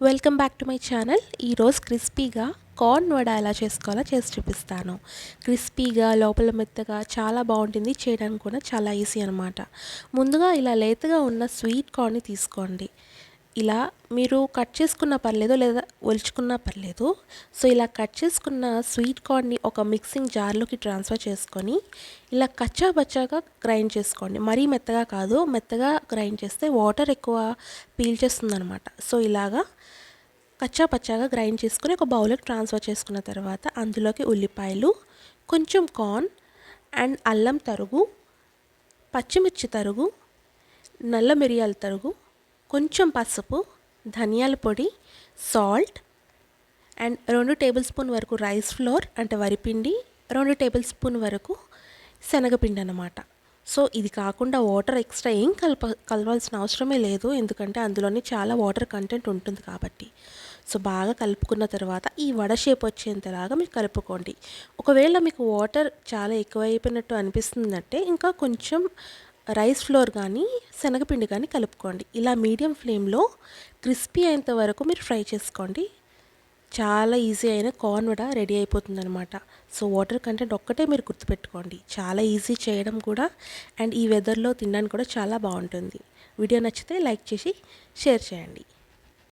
Welcome back to my channel ఈరోజు క్రిస్పీగా corn vada ఎలా చేసుకోవాలో చేసి చూపిస్తాను. క్రిస్పీగా లోపల మెత్తగా చాలా బాగుంటుంది చేయడానికి కూడా చాలా ఈజీ అనమాట ముందుగా ఇలా లేతగా ఉన్న స్వీట్ కార్న్ని తీసుకోండి. ఇలా మీరు కట్ చేసుకున్న పర్లేదు లేదా ఒలుచుకున్నా పర్లేదు. సో ఇలా కట్ చేసుకున్న స్వీట్ కార్న్ని ఒక మిక్సింగ్ జార్లోకి ట్రాన్స్ఫర్ చేసుకొని ఇలా కచ్చా బచ్చాగా గ్రైండ్ చేసుకోండి. మరీ మెత్తగా కాదు మెత్తగా గ్రైండ్ చేస్తే వాటర్ ఎక్కువ పీల్చేస్తుంది అనమాట సో ఇలాగా కచ్చా పచ్చాగా గ్రైండ్ చేసుకుని ఒక బౌల్కి ట్రాన్స్ఫర్ చేసుకున్న తర్వాత అందులోకి ఉల్లిపాయలు కొంచెం కార్న్ అండ్ అల్లం తరుగు పచ్చిమిర్చి తరుగు నల్ల మిరియాల తరుగు కొంచెం పసుపు ధనియాల పొడి సాల్ట్ అండ్ రెండు టేబుల్ స్పూన్ వరకు రైస్ ఫ్లోర్ అంటే వరిపిండి రెండు టేబుల్ స్పూన్ వరకు శనగపిండి అనమాట సో ఇది కాకుండా వాటర్ ఎక్స్ట్రా ఏం కలప కలవాల్సిన అవసరమే లేదు. ఎందుకంటే అందులోనే చాలా వాటర్ కంటెంట్ ఉంటుంది కాబట్టి. సో బాగా కలుపుకున్న తర్వాత ఈ వడ షేప్ వచ్చేంతలాగా మీరు కలుపుకోండి. ఒకవేళ మీకు వాటర్ చాలా ఎక్కువైపోయినట్టు అనిపిస్తుందంటే ఇంకా కొంచెం రైస్ ఫ్లోర్ కానీ శనగపిండి కానీ కలుపుకోండి. ఇలా మీడియం ఫ్లేమ్లో క్రిస్పీ అయ్యేంత వరకు మీరు ఫ్రై చేసుకోండి. చాలా ఈజీ అయిన కార్న్ వడ రెడీ అయిపోతుంది అనమాట సో వాటర్ కంటెంట్ ఒక్కటే మీరు గుర్తుపెట్టుకోండి. చాలా ఈజీ చేయడం కూడా అండ్ ఈ వెదర్లో తినడానికి కూడా చాలా బాగుంటుంది. వీడియో నచ్చితే లైక్ చేసి షేర్ చేయండి.